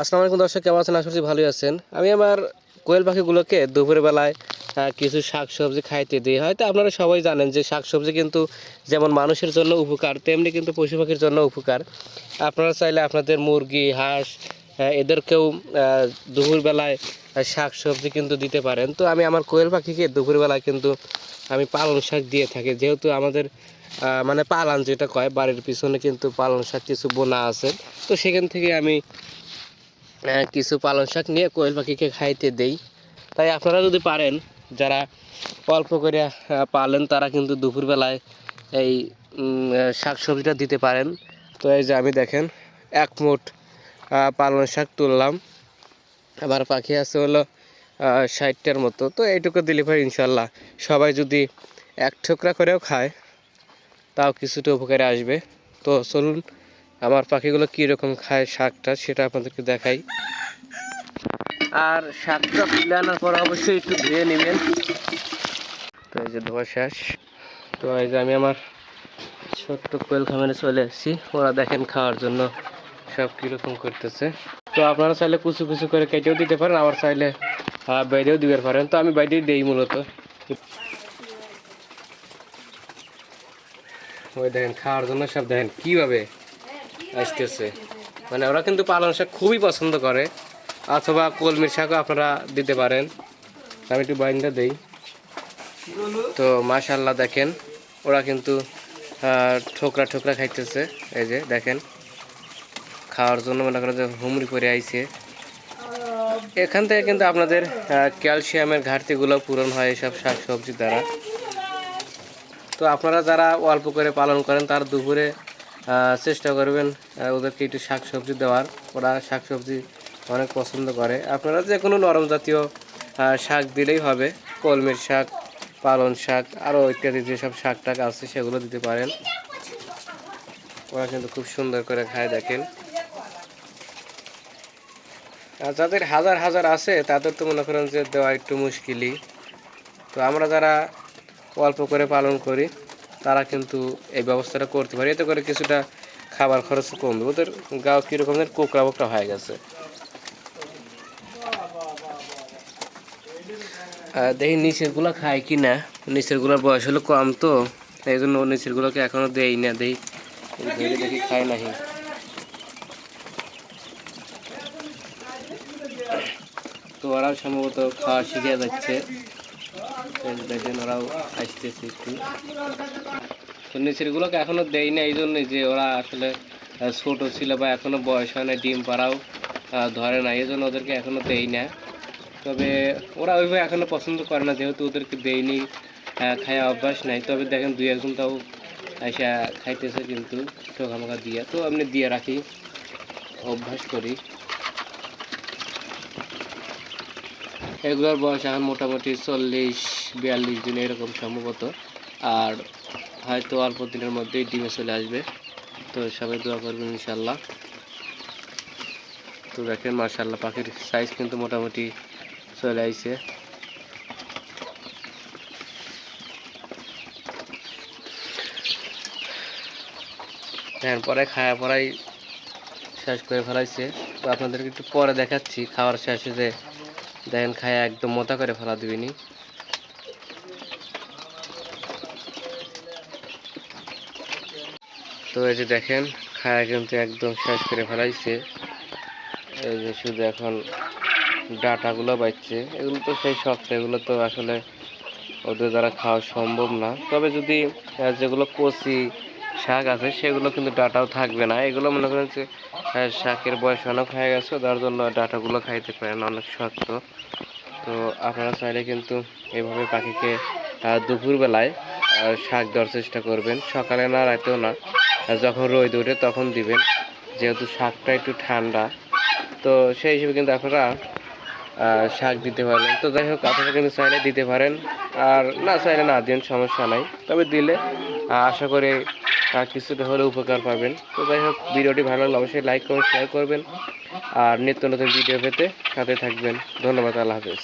আসসালামু আলাইকুম দর্শক, কেমন আছেন? আশা করছি ভালোই আছেন। আমি আমার কোয়েল পাখিগুলোকে দুপুরের বেলায় কিছু শাক সবজি খাইতে দিই। হয়তো আপনারা সবাই জানেন যে শাক সবজি কিন্তু যেমন মানুষের জন্য উপকার, তেমনি কিন্তু পশু পাখির জন্য উপকার। আপনারা চাইলে আপনাদের মুরগি, হাঁস এদেরকেও দুপুরবেলায় শাক সবজি কিন্তু দিতে পারেন। তো আমি আমার কোয়েল পাখিকে দুপুরবেলায় কিন্তু আমি পালং শাক দিয়ে থাকি। যেহেতু আমাদের মানে পালান যেটা কয়, বাড়ির পিছনে কিন্তু পালং শাক কিছু বোনা আছে। তো সেখান থেকে আমি কিছু পালং শাক নিয়ে কোয়েল পাখিকে খাইতে দেই। তাই আপনারা যদি পারেন যারা অল্প করে পালেন তারা কিন্তু দুপুরবেলায় এই শাক সবজিটা দিতে পারেন। তো এই যে আমি দেখেন এক আহ, পালং শাক তুললাম। আবার পাখি আছে হলো ষাটটার মতো। তো এইটুকু দিলে পরে ইনশাল্লাহ সবাই যদি এক ঠোকরা করেও খায় তাও কিছুটা উপকারে আসবে। তো চলুন আমার পাখিগুলো কীরকম খায় শাকটা সেটা আপনাদেরকে দেখাই। আর শাকটা তুলে আনার পর অবশ্যই একটু ধুয়ে নেবেন। তো এই যে ধোয়া শেষ। তো এই যে আমি আমার ছোট্ট কোয়েল খামারে চলে এসেছি। ওরা দেখেন খাওয়ার জন্য সব কীরকম করতেছে। তো আপনারা চাইলে কুচু কুচু করে কেটেও দিতে পারেন, আবার চাইলে বাইরেও দিতে পারেন। তো আমি বাইরেই দিই মূলত। ওই দেখেন, খাওয়ার জন্য সব দেখেন কীভাবে আসতেছে। মানে ওরা কিন্তু পালং শাক খুবই পছন্দ করে। অথবা কলমির শাকও আপনারা দিতে পারেন। আমি একটু বাইনটা দেই। তো মাশাল্লাহ দেখেন, ওরা কিন্তু ঠোকরা ঠোকরা খাইতেছে। এই যে দেখেন, খাওয়ার জন্য মনে করেন যে হুমড়ি করে আইছে। এখান থেকে কিন্তু আপনাদের ক্যালসিয়ামের ঘাটতিগুলো পূরণ হয় এসব শাক সবজির দ্বারা। তো আপনারা যারা অল্প করে পালন করেন, তার দুপুরে চেষ্টা করবেন ওদেরকে একটু শাক সবজি দেওয়ার। ওরা শাক সবজি অনেক পছন্দ করে। আপনারা যে কোনো নরম জাতীয় শাক দিলেই হবে। কলমির শাক পালন শাক আরও ইত্যাদি যেসব শাক টাক আছে, সেগুলো দিতে পারেন। ওরা কিন্তু খুব সুন্দর করে খায়, দেখেন। আর যাদের হাজার হাজার আছে, তাদের তো মনে করেন যে দেওয়া একটু মুশকিলই। তো আমরা যারা অল্প করে পালন করি তারা কিন্তু এই ব্যবস্থাটা করতে পারে। এতে করে কিছুটা খাবার খরচ কমবে। ওদের গাও কীরকম যেন কোকড়া বোকড়া হয়ে গেছে। দেখি নিচেরগুলো খায় কি না নিচেরগুলোর বয়স হলো কম তো এই জন্য নিচেরগুলোকে এখনও দেই না, দেই। ধরে দেখি খায় নাহি তো ওরাও সম্ভবত খাওয়া শিখে যাচ্ছে। দেখেন, ওরাও আসতেছে একটু। তো নিচেরগুলোকে এখনও দেই না এই জন্যই যে ওরা আসলে ছোট ছিল বা এখনও বয়স হয় না ডিম পাড়াও ধরে না এই জন্য ওদেরকে এখনও দেই না। তবে ওরা ওইভাবে এখনও পছন্দ করে না, যেহেতু ওদেরকে দেইনি খাওয়া অভ্যাস নাই। তবে দেখেন দুই একজন তাও এসে খাইতেছে কিন্তু ঠোকামাকা দিয়ে। তো এমনি দিয়ে রাখি, অভ্যাস করি। এগুলোর বয়স এখন মোটামুটি চল্লিশ, বিয়াল্লিশ দিন এরকম সম্ভবত। আর হয়তো অল্প দিনের মধ্যেই ডিমে চলে আসবে। তো সবাই দোয়া করবেন ইনশাল্লাহ তো দেখেন মার্শাল্লাহ পাখির সাইজ কিন্তু মোটামুটি চলে আইছে। হ্যাঁ পরে খাওয়া পরাই শেষ করে ফেলাইছে। তো আপনাদেরকে একটু পরে দেখাচ্ছি, খাওয়ার শেষে যে দেখেন খায়া একদম মোটা করে ফেলা দিবিনি তো এই যে দেখেন, খায়া কিন্তু একদম শেষ করে ফেলাইছে। এই যে শুধু এখন ডাটাগুলো বাচ্চে এগুলো তো সেই শক্ত, এগুলো তো আসলে ওদের দ্বারা খাওয়া সম্ভব না। তবে যদি যেগুলো কচি শাক আছে, সেগুলো কিন্তু ডাটাও থাকবে না। এগুলো মনে করেন যে শাকের বয়স অনেক হয়ে গেছে তার জন্য ডাটাগুলো খাইতে পারেন, অনেক শক্ত। তো আপনারা চাইলে কিন্তু এইভাবে পাখিকে দুপুরবেলায় শাক দেওয়ার চেষ্টা করবেন। সকালে না, রাতেও না। যখন রোদ ওঠে তখন দিবেন। যেহেতু শাকটা একটু ঠান্ডা, তো সেই হিসেবে কিন্তু আপনারা শাক দিতে পারেন। তো যাই হোক, আপনারা কিন্তু চাইলে দিতে পারেন। আর না, চাইলে না দিন, সমস্যা নাই। তবে দিলে আশা করি কিছুটা হলে উপকার পাবেন। তো যাই হোক, ভিডিওটি ভালো লাগলে অবশ্যই লাইক করবেন শেয়ার করবেন। আর নিত্য নতুন ভিডিও পেতে সাথে থাকবেন। ধন্যবাদ, আল্লাহ হাফেজ।